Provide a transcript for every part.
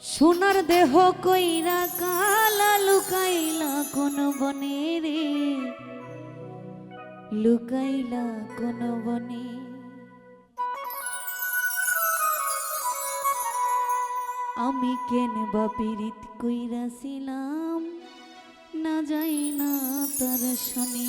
সোনার দেহ কইরা কালা লুকাইলা কোন বনে রে? লুকাইলা কোন বনে? আমি কেন বা পীড়িত কইরাছিলাম? না যাই না তার শনি।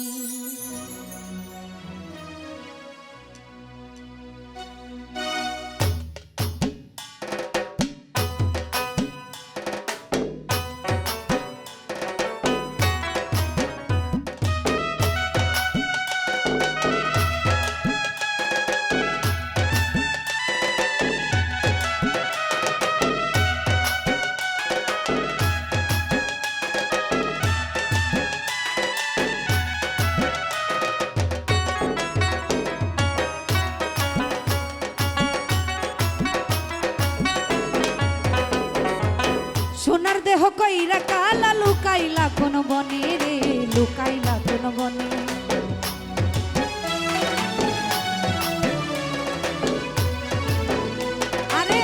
দেহ কইরা কালা লুকাইলা কোন বনে রে, লুকাইলা কোন বনে। আরে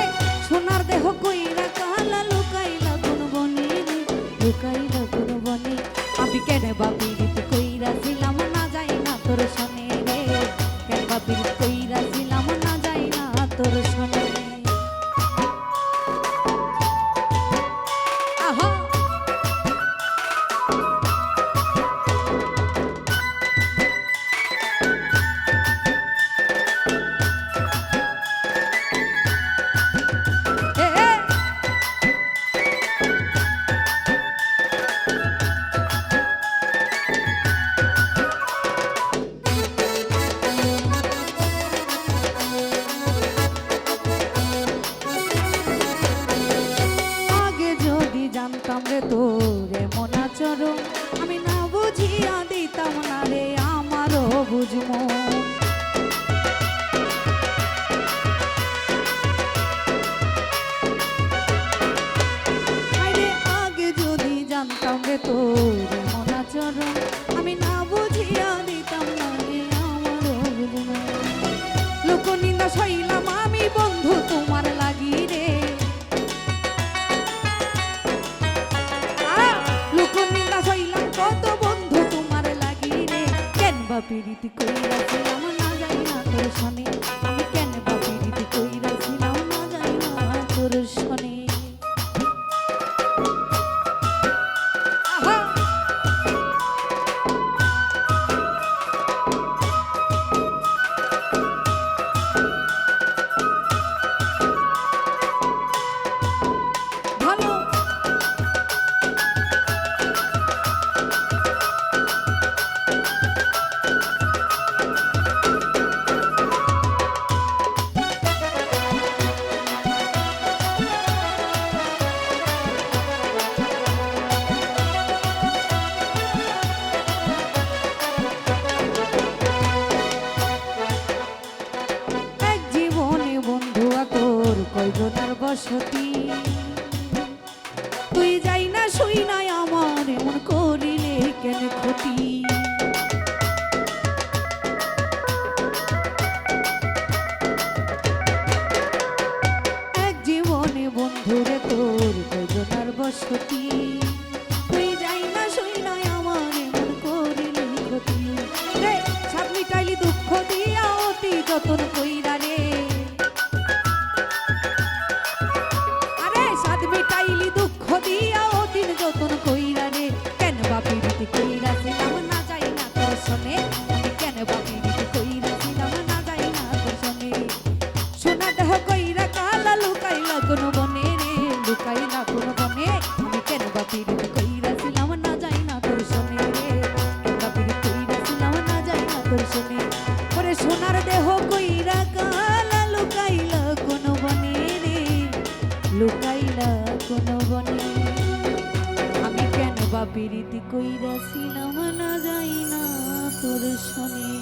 সোনার দেহ কইরা কালা লুকাইলা কোন বনে রে, লুকাইলা রে তোরে মনা চরম আমি না বুঝিয়া দিতাম না রে আমারও আরে আগে যদি জানতাম রে তোরে মনা চরম আমি না বুঝিয়া দিতাম না রে আমারও লোক নিন্দা সইলাম আমি বন্ধু তোমার কেন বা পীড়িত আমার না যাই না তোর শনে কয়জনের সোনার দেহ কইরা কালা লুকাইলা কোন বনে রে। লুকাইলা কোন বনে। আমি কেন বা প্রীতি কইরাছিলাম না যাই না তোর শনি?